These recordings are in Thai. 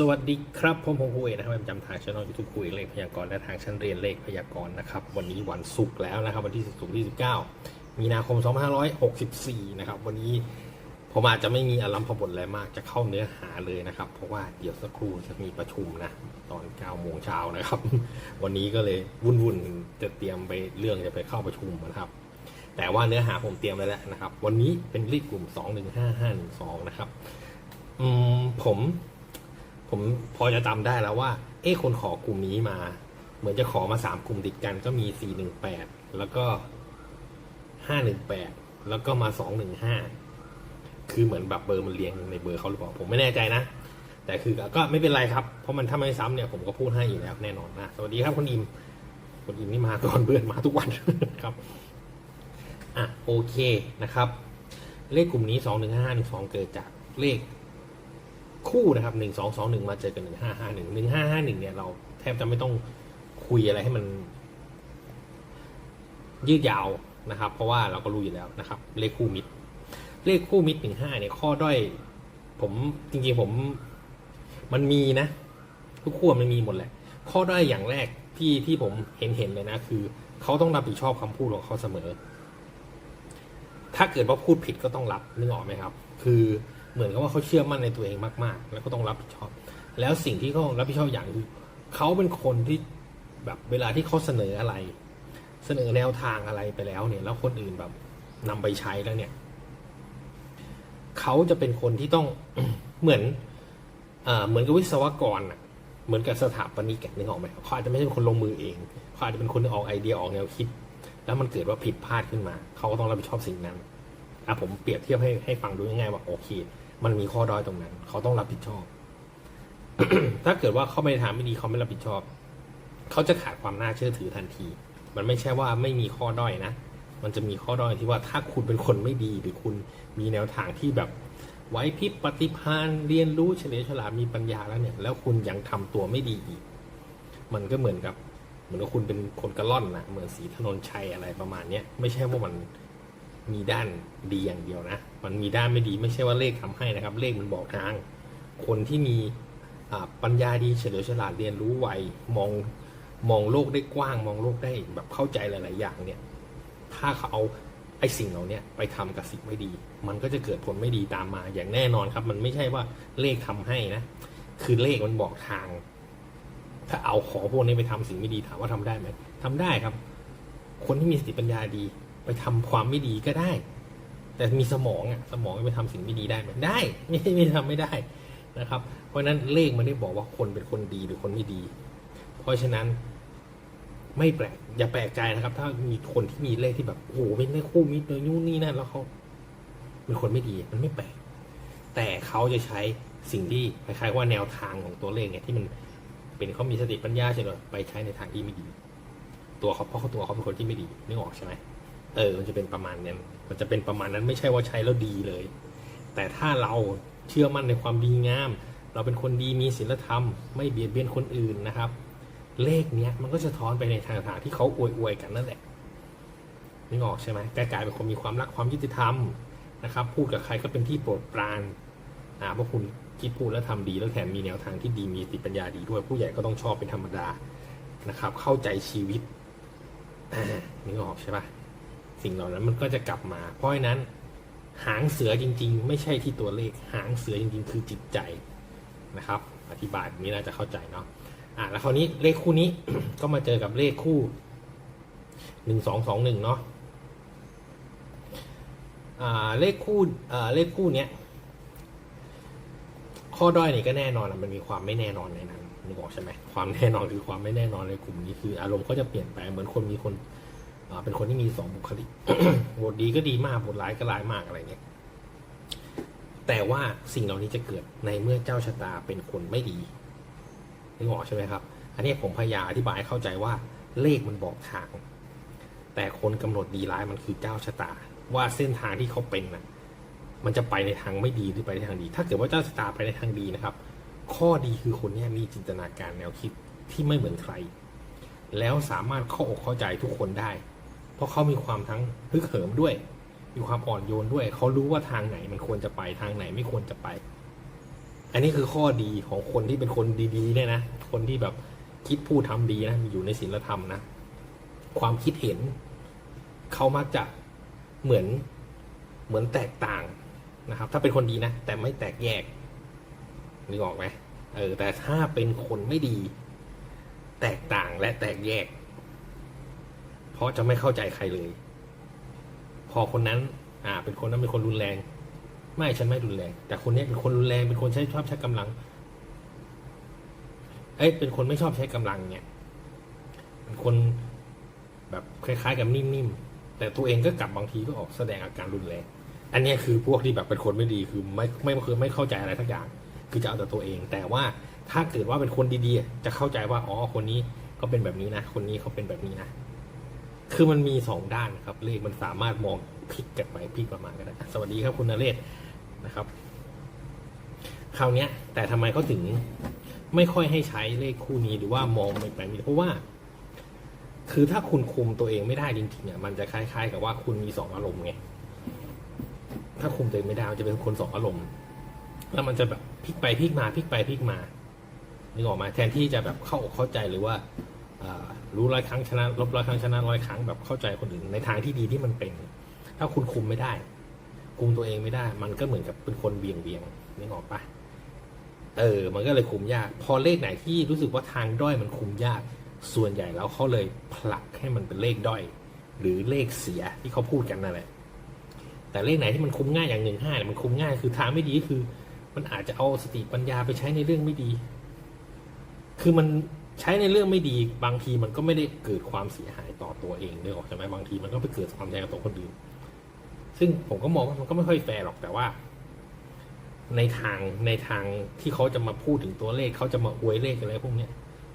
สวัสดีครับผมพงคุยนะครับประจำทางช่องยูทูบคุยเลขพยากรณ์และทางชั้นเรียนเลขพยากรณ์นะครับ วันนี้วันศุกร์แล้วนะครับ วันที่ศุกร์ที่ 19 มีนาคม 2564 นะครับ วันนี้ผมอาจจะไม่มีอารมณ์พบทอะไรมากจะเข้าเนื้อหาเลยนะครับ เพราะว่าเดี๋ยวสักครู่จะมีประชุมนะตอน 9 โมงเช้านะครับ วันนี้ก็เลยวุ่นๆจะเตรียมไปเรื่องจะไปเข้าประชุมนะครับ แต่ว่าเนื้อหาผมเตรียมไว้แล้วนะครับ วันนี้เป็นเลขกลุ่ม 215512 นะครับอืมผม ผมพอจะจำได้แล้วว่า เอ๊ะคนขอกลุ่มนี้มา เหมือนจะขอมาสามกลุ่มติดกันก็มีสี่หนึ่งแปดแล้วก็ห้าหนึ่งแปดแล้วก็มาสองหนึ่งห้าคือเหมือนแบบเบอร์มันเรียงในเบอร์เขาหรือเปล่าผมไม่แน่ใจนะ แต่คือก็ไม่เป็นไรครับ เพราะมันถ้าไม่ซ้ำเนี่ยผมก็พูดให้อยู่แล้วแน่นอนนะสวัสดีครับคุณอิมคุณอิมนี่มาก่อนเพื่อนมาทุกวันครับอะโอเคนะครับ เลขกลุ่มนี้สองหนึ่งห้าหนึ่งสองเกิดจากเลข คู่นะครับหนึ่งสองสองหนึ่งมาเจอกันหนึ่งห้าห้าหนึ่งหนึ่งห้าห้าหนึ่งเนี่ยเราแทบจะไม่ต้องคุยอะไรให้มัน ยืดยาวนะครับ เพราะว่าเราก็รู้อยู่แล้วนะครับ เลขคู่มิตรเลขคู่มิตรหนึ่งห้าเนี่ยข้อด้อยผมจริงๆผมมันมีนะ ทุกขั้วมันมีหมดแหละ ข้อด้อยอย่างแรกที่ที่ผมเห็นเห็นเลยนะ คือเขาต้องรับผิดชอบคำพูดของเขาเสมอ ถ้าเกิดว่าพูดผิดก็ต้องรับนึกออกไหมครับ คือ เหมือนกับว่าเขาเชื่อมั่นในตัวเองมาก ๆ แล้วก็ต้องรับผิดชอบ แล้วสิ่งที่เขารับผิดชอบอย่างคือเขาเป็นคนที่แบบเวลาที่เขาเสนออะไร เสนอแนวทางอะไรไปแล้วเนี่ย แล้วคนอื่นแบบนำไปใช้แล้วเนี่ยเขาจะเป็นคนที่ต้องเหมือนอเหมือนกับวิศวกรอะเหมือนกับสถาปนิกนึกออกไหมเขาอาจจะไม่ใช่คนลงมือเองเขาอาจจะเป็นคนที่ออกไอเดียออกแนวคิด แล้วมันเกิดว่าผิดพลาดขึ้นมา เขาก็ต้องรับผิดชอบสิ่งนั้น อะผมเปรียบเทียบให้ให้ฟังดูง่ายๆว่าโอเค มันมีข้อด้อยตรงนั้น เขาต้องรับผิดชอบ ถ้าเกิดว่าเขาไม่ทำไม่ดีเขาไม่รับผิดชอบ เขาจะขาดความน่าเชื่อถือทันที มันไม่ใช่ว่าไม่มีข้อด้อยนะ มันจะมีข้อด้อยที่ว่าถ้าคุณเป็นคนไม่ดีหรือคุณมีแนวทางที่แบบไว้พริบปฏิภาณเรียนรู้เฉลียวฉลาดมีปัญญาแล้วเนี่ย แล้วคุณยังทำตัวไม่ดีอีก มันก็เหมือนกับ เหมือนกับคุณเป็นคนกระล่อนนะเหมือนสีถนนชัยอะไรประมาณเนี้ยไม่ใช่ว่ามัน มีด้านดีอย่างเดียวนะ มันมีด้านไม่ดีไม่ใช่ว่าเลขทำให้นะครับ เลขมันบอกทาง คนที่มีปัญญาดีเฉลียวฉลาดเรียนรู้ไวมองมองโลกได้กว้าง มองโลกได้แบบเข้าใจหลาย ๆ อย่างเนี่ย ถ้าเขาเอาไอ้สิ่งเหล่านี้ไปทำกับสิ่งไม่ดี มันก็จะเกิดผลไม่ดีตามมาอย่างแน่นอนครับ มันไม่ใช่ว่าเลขทำให้นะ คือเลขมันบอกทาง ถ้าเอาขอพวกนี้ไปทำสิ่งไม่ดีถามว่าทำได้ไหมทำได้ครับ คนที่มีสติปัญญาดี ไปทำความไม่ดีก็ได้ แต่มีสมองอะสมองไปทำสิ่งไม่ดีได้ไหมได้ ไม่ไม่ทำไม่ได้นะครับ เพราะฉะนั้นเลขมันได้บอกว่าคนเป็นคนดีหรือคนไม่ดี เพราะฉะนั้นไม่แปลกอย่าแปลกใจนะครับ ถ้ามีคนที่มีเลขที่แบบโอ้โหเป็นเลขคู่มิตรเลยนู่นนี่นั่นแล้วเขาเป็นคนไม่ดีมันไม่แปลก แต่เขาจะใช้สิ่งที่คล้ายๆว่าแนวทางของตัวเลขเนี่ยที่มันเป็นเขามีสติปัญญาใช่ไหมไปใช้ในทางที่ไม่ดี ตัวเขาเพราะเขาตัวเขาเป็นคนที่ไม่ดีนึกออกใช่ไหม เออ มันจะเป็นประมาณนั้น มันจะเป็นประมาณนั้นไม่ใช่ว่าใช้แล้วดีเลย แต่ถ้าเราเชื่อมั่นในความดีงาม เราเป็นคนดีมีศีลธรรม ไม่เบียดเบียนคนอื่นนะครับ เลขเนี้ยมันก็จะท้อนไปในทางทางที่เขาอวยๆกันนั่นแหละนึกออกใช่ไหมกลายเป็นคนมีความรักความยุติธรรมนะครับ พูดกับใครก็เป็นที่โปรดปรานอ่าเพราะคุณคิดพูดแล้วทำดีแล้วแถมมีแนวทางที่ดีมีสติปัญญาดีด้วย ผู้ใหญ่ก็ต้องชอบเป็นธรรมดานะครับ เข้าใจชีวิตนึกออกใช่ปะ สิ่งเหล่านั้นมันก็จะกลับมา เพราะฉะนั้นหางเสือจริง ๆ ไม่ใช่ที่ตัวเลขหางเสือจริง ๆ คือจิตใจนะครับ อธิบายแบบนี้น่าจะเข้าใจเนาะอะแล้วคราวนี้เลขคู่นี้ ก็มาเจอกับเลขคู่หนึ่งสองสองหนึ่งเนาะอ่าเลขคู่อ่าเลขคู่เนี้ยข้อด้อยนี่ก็แน่นอนมันมีความไม่แน่นอนในนั้นนึกออกใช่ไหมความแน่นอนคือความไม่แน่นอนในกลุ่มนี้คือ อารมณ์ก็จะเปลี่ยนแปลงเหมือนคนมีคน เป็นคนที่มีสองบุคลิกบทดีก็ดีมากบทร้ายก็ร้ายมากอะไรเงี้ยแต่ว่าสิ่งเหล่านี้จะเกิดในเมื่อเจ้าชะตาเป็นคนไม่ดีนึกออกใช่ไหมครับ อันนี้ผมพยายามอธิบายเข้าใจว่าเลขมันบอกทาง แต่คนกำหนดดีร้ายมันคือเจ้าชะตา ว่าเส้นทางที่เขาเป็นน่ะ มันจะไปในทางไม่ดีหรือไปในทางดี ถ้าเกิดว่าเจ้าชะตาไปในทางดีนะครับ ข้อดีคือคนนี้มีจินตนาการแนวคิดที่ไม่เหมือนใคร แล้วสามารถเข้าอกเข้าใจทุกคนได้ เพราะเขามีความทั้งฮึกเหิมด้วย มีความอ่อนโยนด้วย เขารู้ว่าทางไหนมันควรจะไปทางไหนไม่ควรจะไป อันนี้คือข้อดีของคนที่เป็นคนดีๆเนี่ยนะ คนที่แบบคิดพูดทำดีนะอยู่ในศีลธรรมนะ ความคิดเห็น เขามักจะเหมือนเหมือนแตกต่างนะครับ ถ้าเป็นคนดีนะ แต่ไม่แตกแยกนึกออกไหมเออแต่ถ้าเป็นคนไม่ดี แตกต่างและแตกแยก เพราะจะไม่เข้าใจใครเลย พอคนนั้น อ่า เป็นคนนั้นเป็นคนรุนแรง ไม่ฉันไม่รุนแรง แต่คนนี้เป็นคนรุนแรงเป็นคนใช้ชอบใช้กำลัง เอ้ยเป็นคนไม่ชอบใช้กำลังเนี่ยเป็นคนแบบคล้ายๆกับนิ่มๆแต่ตัวเองก็กลับบางทีก็ออกแสดงอาการรุนแรง อันนี้คือพวกที่แบบเป็นคนไม่ดีคือไม่ไม่คือไม่เข้าใจอะไรทักอย่าง คือจะเอาแต่ตัวเอง แต่ว่าถ้าเกิดว่าเป็นคนดีๆ จะเข้าใจว่าอ๋อคนนี้ก็เป็นแบบนี้นะ คนนี้เขาเป็นแบบนี้นะ คือมันมีสองด้านครับ เลขมันสามารถมองพลิกกันไปพลิกประมาณก็ได้สวัสดีครับคุณนเรศนะครับ คราวนี้แต่ทำไมเขาถึงไม่ค่อยให้ใช้เลขคู่นี้หรือว่ามองไปแบบนี้เพราะว่า คือถ้าคุณคุมตัวเองไม่ได้จริงๆเนี่ยมันจะคล้าย ๆ กับว่าคุณมีสองอารมณ์ไงถ้าคุมตัวเองไม่ได้มันจะเป็นคนสองอารมณ์ แล้วมันจะแบบพลิกไปพลิกมาพลิกไปพลิกมานึกออกมาแทนที่จะแบบเข้าอกเข้าใจหรือว่า รู้ร้อยครั้งชนะลบร้อยครั้งชนะร้อยครั้งแบบเข้าใจคนอื่นในทางที่ดีที่มันเป็น ถ้าคุณคุมไม่ได้ คุมตัวเองไม่ได้ มันก็เหมือนกับเป็นคนเบี่ยงเบียงนึกออกปะเออ มันก็เลยคุมยาก พอเลขไหนที่รู้สึกว่าทางด้อยมันคุมยาก ส่วนใหญ่แล้วเขาเลยผลักให้มันเป็นเลขด้อย หรือเลขเสียที่เขาพูดกันนั่นแหละแต่เลขไหนที่มันคุมง่ายอย่างหนึ่งห้าเนี่ยมันคุมง่ายคือทางไม่ดีก็คือ มันอาจจะเอาสติปัญญาไปใช้ในเรื่องไม่ดี คือมัน ใช้ในเรื่องไม่ดีบางทีมันก็ไม่ได้เกิดความเสียหายต่อตัวเองนึกออกใช่ไหมบางทีมันก็ไปเกิดความเสียหายต่อคนอื่น ซึ่งผมก็มองว่ามันก็ไม่ค่อยแฟร์หรอกแต่ว่า ในทางในทางที่เขาจะมาพูดถึงตัวเลขเขาจะมาอวยเลขอะไรพวกเนี้ย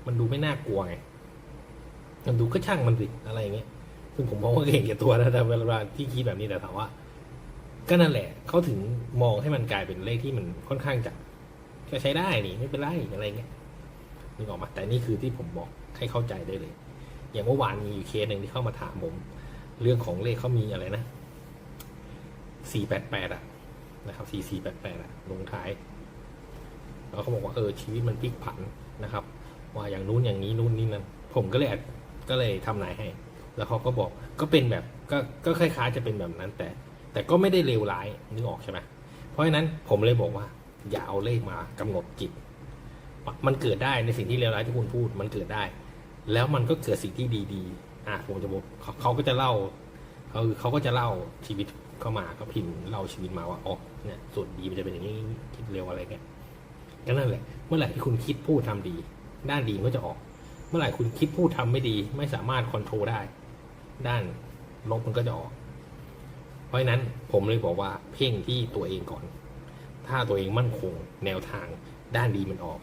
มันดูไม่น่ากลัวไงมันดูก็ช่างมันสิอะไรอย่างเงี้ยซึ่งผมมองว่าเก่งแก่ตัวนะแต่เวลาที่คิดแบบนี้แต่ถามว่า ก็นั่นแหละเขาถึงมองให้มันกลายเป็นเลขที่มันค่อนข้างจะก็ใช้ได้นี่ไม่เป็นไรอะไรเงี้ย นึกออกมาแต่นี่คือที่ผมบอกให้เข้าใจได้เลย อย่างเมื่อวานมีอยู่เคสหนึ่งที่เข้ามาถามผม เรื่องของเลขเขามีอะไรนะสี่แปดแปดอะนะครับสี่สี่แปดแปดอะลงท้ายแล้วเขาบอกว่าเออชีวิตมันพลิกผันนะครับ ว่าอย่างนู้นอย่างนี้นู้นนี่นั่นผมก็เลยก็เลยทำนายให้ แล้วเขาก็บอกก็เป็นแบบก็ก็คล้ายๆจะเป็นแบบนั้น แต่ แต่ก็ไม่ได้เลวร้ายนึกออกใช่ไหมเพราะฉะนั้นผมเลยบอกว่า อย่าเอาเลขมากำหนดจิต มันเกิดได้ในสิ่งที่เลวร้ายที่คุณพูด มันเกิดได้ แล้วมันก็เกิดสิ่งที่ดีๆอะผมจะบอกเขาก็จะเล่าเขาเขาก็จะเล่าชีวิตเข้ามาเขาพิมพ์เล่าชีวิตมาว่าอ๋อเนี่ยส่วนดีมันจะเป็นอย่างนี้คิดเร็วอะไรเงี้ยก็นั่นแหละ เมื่อไหร่ที่คุณคิดพูดทำดี ด้านดีมันก็จะออก เมื่อไหร่คุณคิดพูดทำไม่ดี ไม่สามารถคอนโทรลได้ ด้านลบมันก็จะออก เพราะฉะนั้นผมเลยบอกว่าเพ่งที่ตัวเองก่อน ถ้าตัวเองมั่นคง แนวทางด้านดีมันออก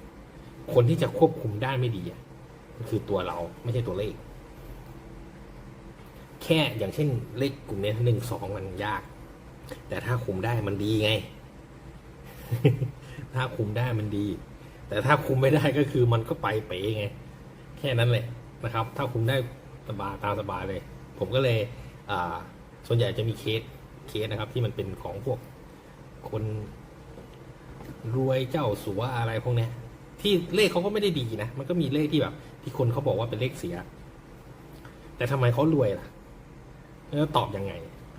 คนที่จะควบคุมได้ไม่ดีอะก็คือตัวเราไม่ใช่ตัวเลข แค่อย่างเช่นเลขกลุ่มนี้หนึ่งสองมันยาก แต่ถ้าคุมได้มันดีไง ถ้าคุมได้มันดี แต่ถ้าคุมไม่ได้ก็คือมันก็ไปเป๋ไง แค่นั้นแหละนะครับ ถ้าคุมได้สบายตามสบายเลย ผมก็เลยส่วนใหญ่จะมีเคสเคสนะครับ ที่มันเป็นของพวกคนรวยเจ้าสัวอะไรพวกนี้ ที่เลขเขาก็ไม่ได้ดีนะ มันก็มีเลขที่แบบ ที่คนเขาบอกว่าเป็นเลขเสีย แต่ทำไมเขารวยล่ะแล้วตอบยังไง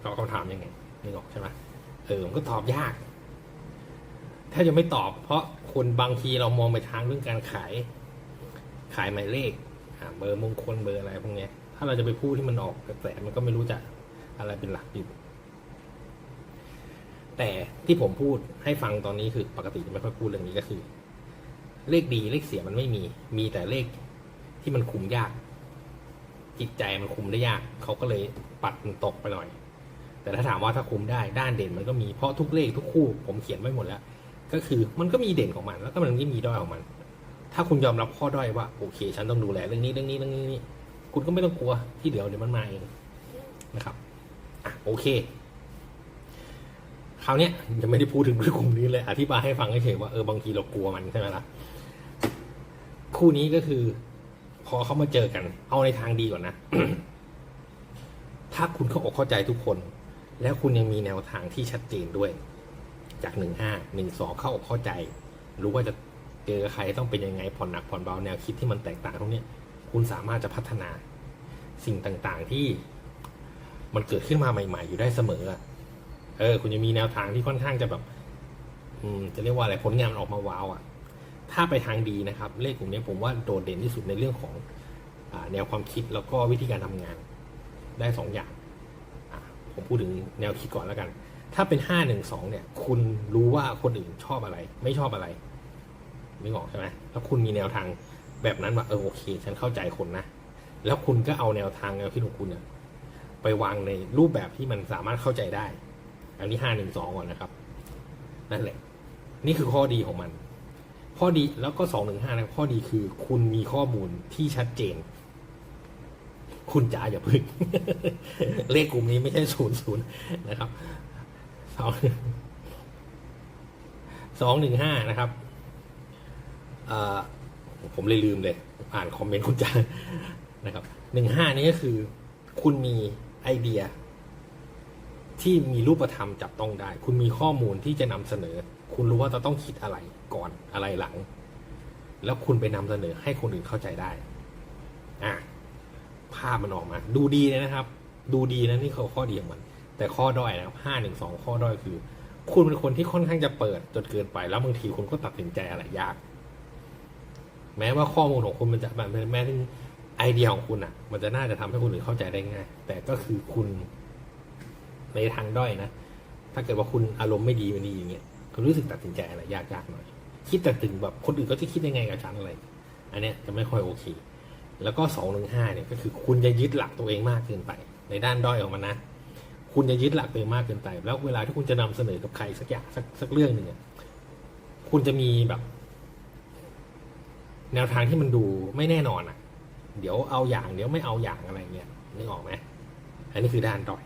ตอบคำถามยังไงนึกออกใช่ไหมเออมันก็ตอบยากถ้าจะไม่ตอบ เพราะคนบางทีเรามองไปทางเรื่องการขาย ขายหมายเลขเบอร์มงคลเบอร์อะไรพวกนี้ถ้าเราจะไปพูดที่มันออกกระแสมันก็ไม่รู้จะอะไรเป็นหลักอยู่แต่ที่ผมพูดให้ฟังตอนนี้คือปกติจะไม่ค่อยพูดเรื่องนี้ก็คือ เลขดีเลขเสียมันไม่มี มีแต่เลขที่มันคุมยาก จิตใจมันคุมได้ยาก เขาก็เลยปัดมันตกไปหน่อย แต่ถ้าถามว่าถ้าคุมได้ด้านเด่นมันก็มีเพราะทุกเลขทุกคู่ ผมเขียนไว้หมดแล้ว ก็คือมันก็มีเด่นของมัน แล้วก็มันก็มีด้อยของมัน ถ้าคุณยอมรับข้อด้อยว่าโอเค ฉันต้องดูแลเรื่องนี้เรื่องนี้เรื่องนี้คุณก็ไม่ต้องกลัวที่เดี๋ยวเดี๋ยวมันมาเองนะครับอะโอเค คราวนี้ยังไม่ได้พูดถึงเรื่องกลุ่มนี้เลย อธิบายให้ฟังเฉยๆว่าเออบางทีเรากลัวมันใช่ไหมล่ะ คู่นี้ก็คือ พอเขามาเจอกัน เอาในทางดีก่อนนะ ถ้าคุณเข้าอกเข้าใจทุกคน แล้วคุณยังมีแนวทางที่ชัดเจนด้วย จากหนึ่งห้าหนึ่งสองเข้าอกเข้าใจ รู้ว่าจะเจอใครต้องเป็นยังไงผ่อนหนักผ่อนเบาแนวคิดที่มันแตกต่างตรงนี้คุณสามารถจะพัฒนาสิ่งต่างๆที่มันเกิดขึ้นมาใหม่ ๆ อยู่ได้เสมออะ เออ คุณจะมีแนวทางที่ค่อนข้างจะแบบ อืม จะเรียกว่าอะไรผลงานมันออกมาว้าวอะถ้าไปทางดีนะครับ เลขกลุ่มนี้ผมว่าโดดเด่นที่สุดในเรื่องของอแนวความคิดแล้วก็วิธีการทำงาน ได้สองอย่างผมพูดถึงแนวคิดก่อนแล้วกัน ถ้าเป็นห้าหนึ่งสองเนี่ย คุณรู้ว่าคนอื่นชอบอะไร ไม่ชอบอะไรไม่ออกใช่ไหมแล้วคุณมีแนวทางแบบนั้นว่าเออโอเค ฉันเข้าใจคนนะแล้วคุณก็เอาแนวทางแนวคิดของคุณเนี่ยไปวางในรูปแบบที่มันสามารถเข้าใจได้ อันนี้ห้าหนึ่งสองก่อนนะครับ นั่นแหละ นี่คือข้อดีของมัน ข้อดีแล้วก็สองหนึ่งห้านะข้อดีคือคุณมีข้อมูลที่ชัดเจน คุณจ๋าอย่าพึ่ง เลขกลุ่มนี้ไม่ใช่ศูนย์ศูนย์นะครับสองสองหนึ่งห้านะครับผมเลยลืมเลย อ่านคอมเมนต์คุณจ๋านะครับหนึ่งห้านี่ก็คือ คุณมีไอเดีย ที่มีรูปธรรมจับต้องได้ คุณมีข้อมูลที่จะนำเสนอ คุณรู้ว่าจะต้องคิดอะไรก่อนอะไรหลัง แล้วคุณไปนำเสนอให้คนอื่นเข้าใจได้ อะภาพมันออกมา ดูดีเลยนะครับ ดูดีนะนี่คือข้อดีของมัน แต่ข้อด้อยนะครับห้าหนึ่งสองข้อด้อยคือ คุณเป็นคนที่ค่อนข้างจะเปิดจนเกินไป แล้วบางทีคุณก็ตัดสินใจอะไรยาก แม้ว่าข้อมูลของคุณมันจะมันแม้ที่ไอเดียของคุณอะ มันจะน่าจะทำให้คนอื่นเข้าใจได้ง่าย แต่ก็คือคุณ ในทางด้อยนะ ถ้าเกิดว่าคุณอารมณ์ไม่ดีไม่ดีอย่างเงี้ยคุณรู้สึกตัดสินใจอะไรยากๆหน่อย คิดแต่ถึงแบบคนอื่นก็จะคิดยังไงกับฉันอะไร อันเนี้ยจะไม่ค่อยโอเค แล้วก็สองหนึ่งห้าเนี่ยก็คือคุณจะยึดหลักตัวเองมากเกินไป ในด้านด้อยของมันนะ คุณจะยึดหลักตัวเองมากเกินไป แล้วเวลาที่คุณจะนำเสนอกับใครสักอย่างสักสักเรื่องหนึ่งคุณจะมีแบบ แนวทางที่มันดูไม่แน่นอนอะ เดี๋ยวเอาอย่างเดี๋ยวไม่เอาอย่างอะไรเงี้ยนึกออกไหมอันนี้คือด้านด้อย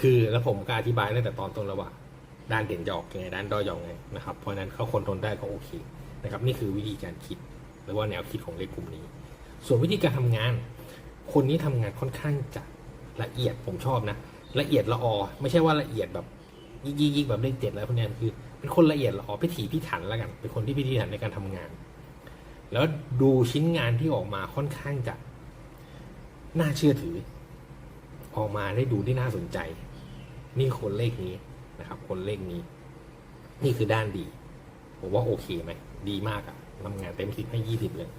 คือแล้วผมก็อธิบายตั้งแต่ตอนต้นแล้วว่า ด้านเด่นจะออกยังไงด้านด้อยจะออกยังไงนะครับ เพราะนั้นเขาคนทนได้ก็โอเคนะครับ นี่คือวิธีการคิดหรือว่าแนวคิดของเลขกลุ่มนี้ ส่วนวิธีการทำงาน คนนี้ทำงานค่อนข้างจะละเอียดผมชอบนะ ละเอียดละออไม่ใช่ว่าละเอียดแบบยิกยิกยิกแบบเลขเจ็ดแล้วพวกนี้คือเป็นคนละเอียดละออพิถีพิถันแล้วกัน เป็นคนที่พิถีพิถันในการทำงาน แล้วดูชิ้นงานที่ออกมาค่อนข้างจะน่าเชื่อถือ ออกมาได้ดูได้น่าสนใจ นี่คนเลขนี้นะครับ คนเลขนี้ นี่คือด้านดี ผมว่าโอเคไหมดีมากอะทำงานเต็มสิบให้ยี่สิบเลย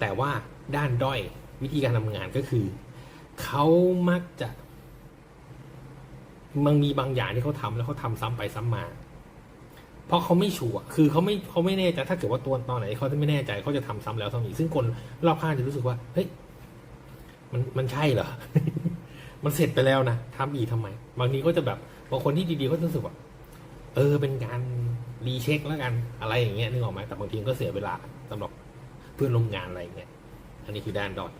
แต่ว่าด้านด้อยวิธีการทำงานก็คือ เขามักจะมันมีบางอย่างที่เขาทำแล้วเขาทำซ้ำไปซ้ำมาเพราะเขาไม่ชัวร์คือเขาไม่เขาไม่แน่ใจถ้าเกิดว่าตัวตอนไหนเขาจะไม่แน่ใจเขาจะทำซ้ำแล้วซ้ำอีกซึ่งคนรอบข้างจะรู้สึกว่า เฮ้ย มันมันใช่เหรอ มันเสร็จไปแล้วนะทำอีกทำไม บางทีก็จะแบบบางคนที่ดีๆก็จะรู้สึกว่า เออเป็นการรีเช็คแล้วกันอะไรอย่างเงี้ยนึกออกไหมแต่บางทีก็เสียเวลาสำหรับเพื่อนร่วมงานอะไรอย่างเงี้ยอันนี้คือด้านดอย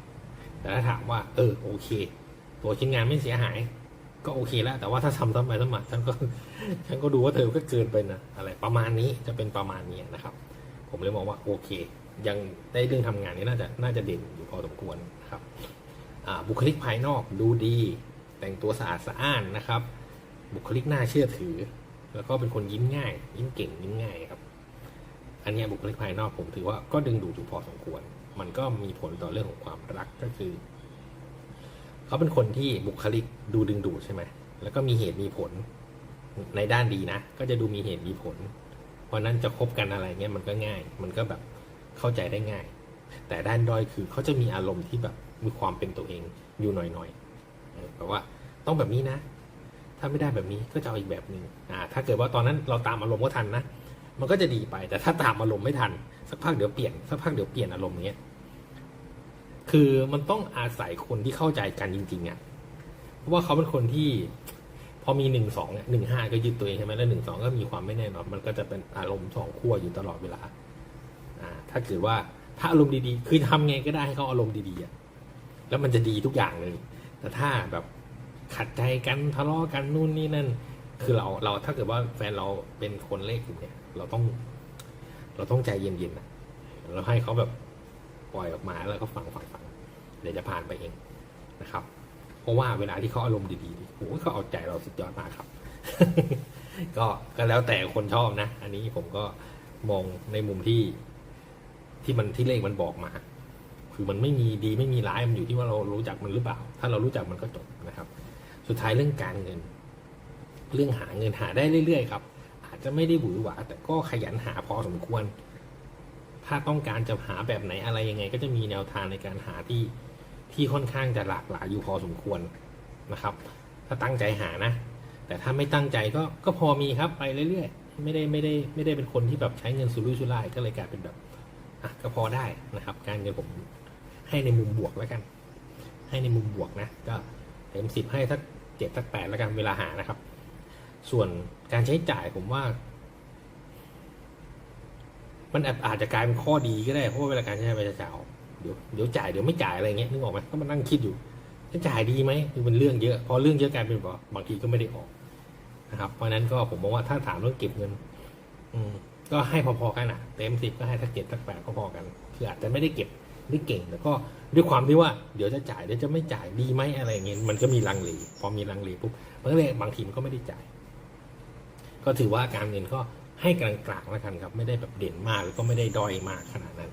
แต่ถ้าถามว่า เออโอเค ตัวชิ้นงานไม่เสียหาย ก็โอเคแล้ว แต่ว่าถ้าทำซ้ำไปซ้ำมาฉันก็ฉันก็ดูว่าเธอก็เกินไปนะอะไรประมาณนี้จะเป็นประมาณนี้นะครับ ผมเลยมองว่าโอเค ยังได้เรื่องทำงานนี้น่าจะน่าจะเด่นอยู่พอสมควรนะครับ บุคลิกภายนอกดูดี แต่งตัวสะอาดสะอ้านนะครับ บุคลิกน่าเชื่อถือ แล้วก็เป็นคนยิ้มง่าย ยิ้มเก่งยิ้มง่ายครับ อันนี้บุคลิกภายนอกผมถือว่าก็ดึงดูดอยู่พอสมควร มันก็มีผลต่อเรื่องของความรักก็คือ เขาเป็นคนที่บุคลิกดูดึงดูดใช่ไหมแล้วก็มีเหตุมีผลในด้านดีนะ ก็จะดูมีเหตุมีผล เพราะนั้นจะคบกันอะไรเงี้ยมันก็ง่าย มันก็แบบเข้าใจได้ง่าย แต่ด้านด้อยคือเขาจะมีอารมณ์ที่แบบ มีความเป็นตัวเองอยู่หน่อยๆเออแบบว่าต้องแบบนี้นะ ถ้าไม่ได้แบบนี้ก็จะเอาอีกแบบหนึ่งอ่า ถ้าเกิดว่าตอนนั้นเราตามอารมณ์ก็ทันนะ มันก็จะดีไป แต่ถ้าตามอารมณ์ไม่ทัน สักพักเดี๋ยวเปลี่ยน สักพักเดี๋ยวเปลี่ยนอารมณ์อย่างเงี้ย คือมันต้องอาศัยคนที่เข้าใจกันจริงๆอะ เพราะว่าเขาเป็นคนที่พอมีหนึ่งสองหนึ่งห้าก็ยึดตัวเองใช่ไหมแล้วหนึ่งสองก็มีความไม่แน่นอน มันก็จะเป็นอารมณ์สองขั้วอยู่ตลอดเวลา อ่า ถ้าเกิดว่าถ้าอารมณ์ดีๆ คือทำไงก็ได้ให้เขาอารมณ์ดีๆอะ แล้วมันจะดีทุกอย่างเลย แต่ถ้าแบบขัดใจกันทะเลาะกันนู่นนี่นั่น คือเราเราถ้าเกิดว่าแฟนเราเป็นคนเลขกลุ่มเนี่ย เราต้อง เราต้องใจเย็นๆนะเราให้เขาแบบปล่อยออกมาแล้วก็ฟังฟังฟังเดี๋ยวจะผ่านไปเองนะครับ เพราะว่าเวลาที่เขาอารมณ์ดีๆโอ้โหเขาเอาใจเราสุดยอดมากครับ ก็ก็แล้วแต่คนชอบนะ อันนี้ผมก็มองในมุมที่ที่มันที่เลขมันบอกมา คือมันไม่มีดีไม่มีร้ายมันอยู่ที่ว่าเรารู้จักมันหรือเปล่า ถ้าเรารู้จักมันก็จบนะครับ สุดท้ายเรื่องการเงิน เรื่องหาเงินหาได้เรื่อยๆครับ อาจจะไม่ได้หวือหวาแต่ก็ขยันหาพอสมควร ถ้าต้องการจะหาแบบไหนอะไรยังไง ก็จะมีแนวทางในการหาที่ที่ค่อนข้างจะหลากหลายอยู่พอสมควรนะครับ ถ้าตั้งใจหานะ แต่ถ้าไม่ตั้งใจก็ก็พอมีครับไปเรื่อยๆ ไม่ได้ไม่ได้ไม่ได้เป็นคนที่แบบใช้เงินสุรุ่ยสุร่ายก็เลยกลายเป็นแบบอะก็พอได้นะครับ การเงินผม ให้ในมุมบวกแล้วกัน ให้ในมุมบวกนะ ก็เต็มสิบให้สักเจ็ดสักแปดแล้วกันเวลาหานะครับ ส่วนการใช้จ่ายผมว่า มันอาจจะกลายเป็นข้อดีก็ได้เพราะเวลาการใช้จ่ายจะจ่ายเดี๋ยวเดี๋ยวจ่ายเดี๋ยวไม่จ่ายอะไรเงี้ยนึกออกไหมก็มานั่งคิดอยู่จะจ่ายดีไหมคือมันเรื่องเยอะพอเรื่องเยอะกลายเป็นบบบางทีก็ไม่ได้ออกนะครับ เพราะฉะนั้นก็ผมมองว่าถ้าถามเรื่องเก็บเงิน อืมก็ให้พอๆกันอะ เต็มสิบก็ให้ทักเจ็ดทักแปดก็พอกัน คืออาจจะไม่ได้เก็บ ได้เก่งแต่ก็ด้วยความที่ว่าเดี๋ยวจะจ่ายเดี๋ยวจะไม่จ่ายดีไหมอะไรเงี้ยมันก็มีลังเลพอมีลังเลปุ๊บมันก็เลยบางทีมันก็ไม่ได้จ่าย ก็ถือว่าการเงินก็ให้กลางๆแล้วกันครับ ไม่ได้แบบเด่นมากหรือก็ไม่ได้ด้อยมากขนาดนั้น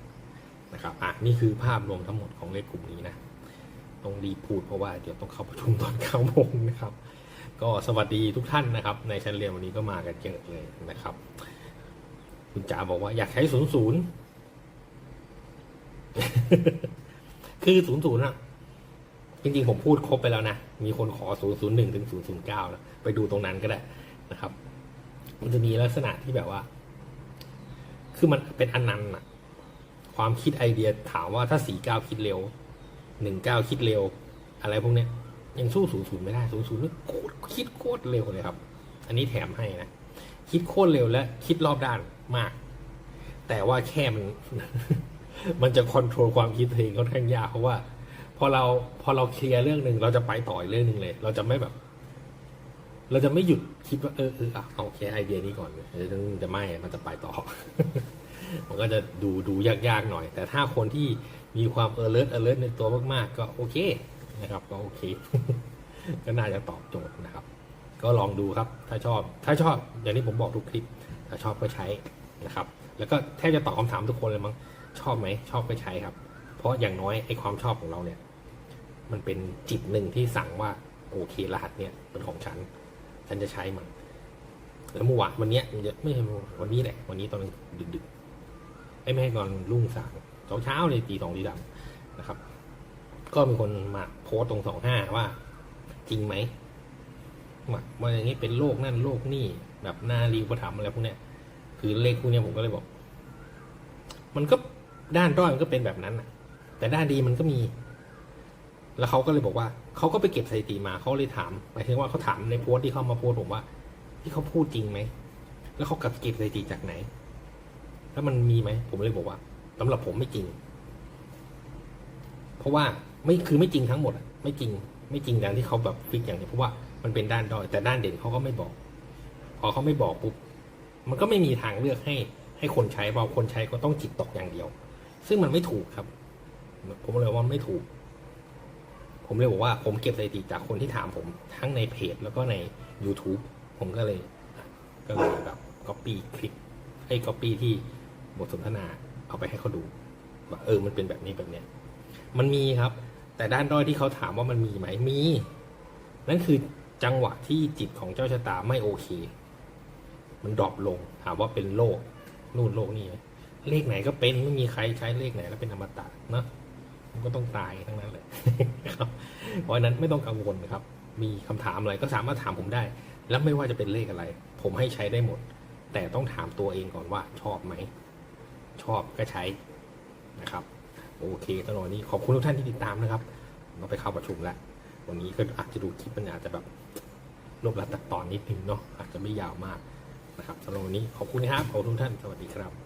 นะครับอะนี่คือภาพรวมทั้งหมดของเลขกลุ่มนี้นะต้องรีบพูดเพราะว่าเดี๋ยวต้องเข้าประชุมตอนเก้าโมงนะครับ ก็สวัสดีทุกท่านนะครับ ในชั้นเรียนวันนี้ก็มากันเยอะเลยนะครับ คุณจ๋าบอกว่าอยากใช้ศูนย์ศูนย์ คือศูนย์ศูนย์อะจริงๆ ผมพูดครบไปแล้วนะ มีคนขอศูนย์ศูนย์หนึ่งถึงศูนย์ศูนย์เก้านะ ไปดูตรงนั้นก็ได้นะครับ มันจะมีลักษณะที่แบบว่า คือมันเป็นอนันต์อะความคิดไอเดียถามว่าถ้าสี่เก้าคิดเร็วหนึ่งเก้าคิดเร็ว อะไรพวกเนี้ย ยังสู้ศูนย์ศูนย์ไม่ได้ศูนย์ศูนย์นี่โคตรคิดโคตรเร็วเลยครับ อันนี้แถมให้นะ คิดโคตรเร็วและคิดรอบด้านมาก แต่ว่าแค่มัน มันจะคอนโทรลความคิดตัวเองค่อนข้างยากเพราะว่า พอเราพอเราเคลียร์เรื่องหนึ่งเราจะไปต่ออีกเรื่องหนึ่งเลย เราจะไม่แบบ เราจะไม่หยุดคิดว่าเออเอออะเอาแค่ไอเดียนี้ก่อนเออมันจะไม่มันจะไปต่อ มันก็จะดูดูยากๆหน่อย แต่ถ้าคนที่มีความ alert alert ในตัวมากๆ ก็โอเคนะครับ ก็โอเค ก็น่าจะตอบโจทย์นะครับ ก็ลองดูครับ ถ้าชอบ ถ้าชอบ อย่างที่ผมบอกทุกคลิป ถ้าชอบก็ใช้นะครับ แล้วก็แทบจะตอบคำถามทุกคนเลยมั้ง ชอบไหมชอบก็ใช้ครับ เพราะอย่างน้อยไอ้ความชอบของเราเนี่ย มันเป็นจิตหนึ่งที่สั่งว่าโอเครหัสเนี่ยเป็นของฉัน ฉันจะใช้มันแล้วเมื่อวานวันเนี้ยมันจะไม่ใช่วันนี้แหละ วันนี้ตอนดึกๆไอ้ไม่ให้ก่อนรุ่งสางเช้าเช้าเลยตีสองตีสามนะครับ ก็มีคนมาโพสต์ตรงสองห้าว่า จริงไหมว่าว่าอย่างนี้เป็นโรคนั่นโรคนี่แบบหนารีอุปถัมภ์อะไรพวกเนี้ยคือเลขพวกเนี้ยผมก็เลยบอก มันก็ ด้านด้อยมันก็เป็นแบบนั้นแต่ด้านดีมันก็มี แล้วเขาก็เลยบอกว่าเขาก็ไปเก็บสถิติมาเขาเลยถามหมายถึงว่าเขาถามในโพสต์ที่เขามาโพสต์ผมว่า ที่เขาพูดจริงไหมแล้วเขากับเก็บสถิติจากไหน แล้วมันมีไหมผมเลยบอกว่าสำหรับผมไม่จริง เพราะว่าไม่คือไม่จริงทั้งหมดไม่จริง ไม่จริงอย่างที่เขาแบบฟิกอย่างนี้เพราะว่ามันเป็นด้านด้อยแต่ด้านเด่นเขาก็ไม่บอก พอเขาไม่บอกปุ๊บมันก็ไม่มีทางเลือกให้ให้คนใช้เพราะคนใช้ก็ต้องจิตตกอย่างเดียว ซึ่งมันไม่ถูกครับ ผมเลยว่ามันไม่ถูก ผมเลยบอกว่า ผมเก็บสถิติจากคนที่ถามผมทั้งในเพจแล้วก็ใน YouTube ผมก็เลย ก็เลยแบบก๊อปปี้คลิปไอ้ก๊อปปี้ที่บทสนทนาเอาไปให้เขาดูว่าเออมันเป็นแบบนี้แบบเนี้ย มันมีครับ แต่ด้านด้อยที่เขาถามว่ามันมีไหมมี นั่นคือจังหวะที่จิตของเจ้าชะตาไม่โอเค มันดรอปลง ถามว่าเป็นโรคนู่นโรคนี่ไหม เลขไหนก็เป็นไม่มีใครใช้เลขไหนแล้วเป็นอมตะเนอะมันก็ต้องตายทั้งนั้นเลยครับเพราะนั้นไม่ต้องกังวลนะครับ มีคำถามอะไรก็สามารถถามผมได้ แล้วไม่ว่าจะเป็นเลขอะไร ผมให้ใช้ได้หมด แต่ต้องถามตัวเองก่อนว่าชอบไหม ชอบก็ใช้นะครับ โอเคตลอดนี้ขอบคุณทุกท่านที่ติดตามนะครับ เราไปเข้าประชุมแล้ววันนี้ก็อาจจะดูคลิปมันอาจจะแบบรวบรัดตัดตอนนิดนึงเนาะอาจจะไม่ยาวมากนะครับสำหรับวันนี้ขอบคุณนะครับขอบคุณทุกท่านสวัสดีครับ